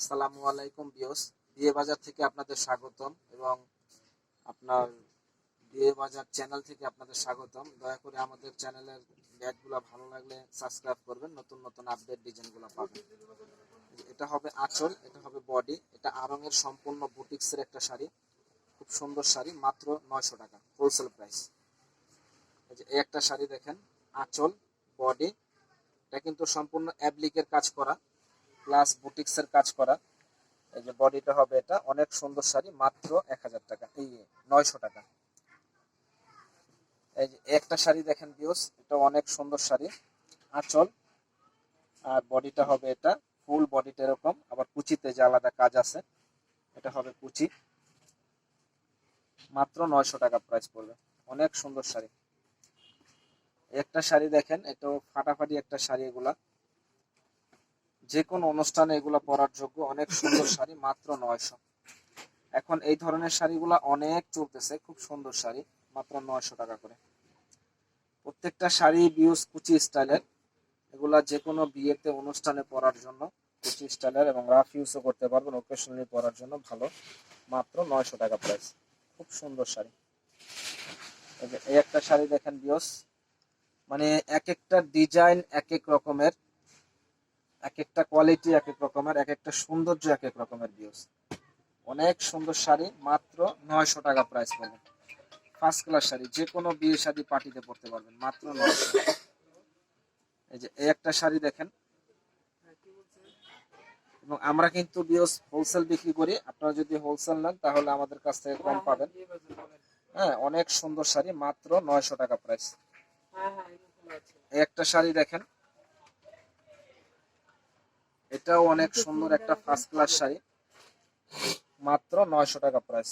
আসসালামু আলাইকুম বিয়স বিয়ে বাজার থেকে আপনাদের স্বাগতম এবং আপনার বিয়ে বাজার চ্যানেল থেকে আপনাদের স্বাগতম। দয়া করে আমাদের চ্যানেলের ব্যাগগুলো ভালো লাগলে সাবস্ক্রাইব করবেন, নতুন নতুন আপডেট ডিজাইনগুলো পাবেন। এটা হবে আঁচল, এটা হবে বডি, এটা আরঙের সম্পূর্ণ বুটিক্সের একটা শাড়ি, খুব সুন্দর শাড়ি, মাত্র নয়শো টাকা হোলসেল প্রাইস এই একটা শাড়ি দেখেন, আঁচল, বডি, এটা কিন্তু সম্পূর্ণ অ্যাবলিকের কাজ করা। প্লাস বুটিক্সের কাজ করা। এই যে বডিটা হবে এটা। অনেক সুন্দর শাড়ি, মাত্র এক হাজার টাকা। এই নয়শো টাকা। এই যে একটা শাড়ি দেখেন বিয়স এটা অনেক সুন্দর শাড়ি। আঁচল। আর বডিটা হবে এটা। ফুল বডিটা এরকম। আবার কুচিতে যে আলাদা কাজ আছে, এটা হবে কুচি। মাত্র নয়শো টাকা প্রাইস পড়বে। অনেক সুন্দর শাড়ি। একটা শাড়ি দেখেন, এটাও ফাটাফাটি একটা শাড়ি এগুলা। যে কোনো অনুষ্ঠানে এগুলা পরার যোগ্য অনেক সুন্দর শাড়ি মাত্র নয়শো। এখন এই ধরনের শাড়িগুলা অনেক চলতেছে, খুব সুন্দর শাড়ি, মাত্র নয়শো টাকা করে। প্রত্যেকটা শাড়ি বিউজ কুচি স্টাইলের, এগুলা যে কোনো বিয়েতে, অনুষ্ঠানে পরার জন্য কুচি স্টাইলের এবং রাফ ইউজও করতে পারবেন ওকেশনালি পরার জন্য ভালো, মাত্র নয়শো টাকা প্রাইস খুব সুন্দর শাড়ি। এই একটা শাড়ি দেখেন বিয়স মানে এক একটা ডিজাইন এক এক রকমের। এক একটা কোয়ালিটি এক এক রকমের এক একটা সৌন্দর্য এক এক রকমের ভিউজ অনেক সুন্দর শাড়ি, মাত্র নয়শো টাকা প্রাইস পাবে ফার্স্ট ক্লাস শাড়ি, যে কোনো বিয়ে শাড়ি পার্টিতে পরতে পারবেন, মাত্র নয়শো এই যে, এই একটা শাড়ি দেখেন। এবং আমরা কিন্তু বিয়স হোলসেল বিক্রি করি। আপনারা যদি হোলসেল নেন, তাহলে আমাদের কাছ থেকে কম পাবেন। হ্যাঁ অনেক সুন্দর শাড়ি, মাত্র নয়শো টাকা প্রাইস একটা শাড়ি দেখেন। এটাও অনেক সুন্দর একটা ফার্স্ট ক্লাস শাড়ি। মাত্র নয়শো টাকা প্রাইস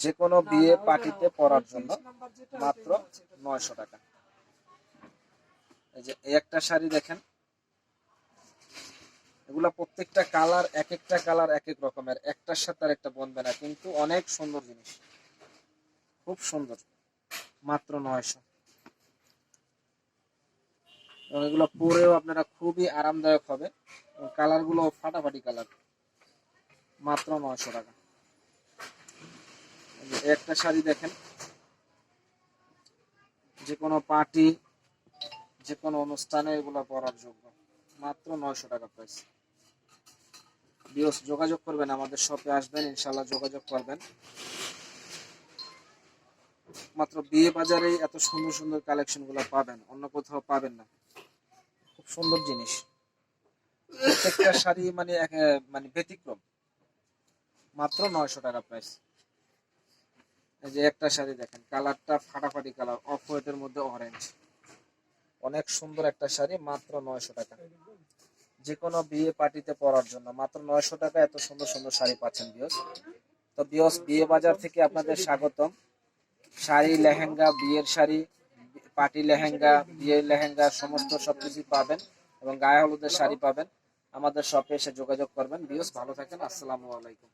যে কোনো বিয়ে পার্টিতে পরার জন্য মাত্র নয়শো টাকা। এই যে এই একটা শাড়ি দেখেন। এগুলা প্রত্যেকটা কালার এক একটা কালার এক এক রকমের। একটার সাথে আর একটা বনবে না, কিন্তু অনেক সুন্দর জিনিস। খুব সুন্দর। মাত্র নয়শো। এবং এগুলো পরেও আপনারা খুবই আরামদায়ক হবে। কালারগুলো ফাটাফাটি কালার। মাত্র নয়শো টাকা। একটা শাড়ি দেখেন। যে কোনো পার্টি যে কোনো অনুষ্ঠানে এগুলো পরার যোগ্য। মাত্র নয়শো টাকা প্রাইস বিয়স, যোগাযোগ করবেন, আমাদের শপে আসবেন ইনশাল্লাহ যোগাযোগ করবেন। মাত্র বিয়ে বাজারেই এত সুন্দর সুন্দর কালেকশনগুলো পাবেন, অন্য কোথাও পাবেন না। খুব সুন্দর জিনিস। প্রত্যেকটা শাড়ি মানে মানে ব্যতিক্রম। মাত্র নয়শো টাকা প্রাইস এই যে একটা শাড়ি দেখেন, কালারটা ফাটাফাটি কালার অফ হোয়াইটের মধ্যে অরেঞ্জ অনেক সুন্দর একটা শাড়ি, মাত্র নয়শো টাকা। যে কোনো বিয়ে পার্টিতে পরার জন্য মাত্র নয়শো টাকা এত সুন্দর সুন্দর শাড়ি পাচ্ছেন বিয়স তো বিয়স বিয়ে বাজার থেকে আপনাদের স্বাগতম। শাড়ি, লেহেঙ্গা, বিয়ের শাড়ি পার্টি লেহেঙ্গা বিয়ের লেহেঙ্গা, সমস্ত সবকিছুই পাবেন এবং গায়ে হলুদের শাড়ি পাবেন। আমাদের শপে এসে যোগাযোগ করবেন। বিয়স ভালো থাকেন। আসসালামু আলাইকুম।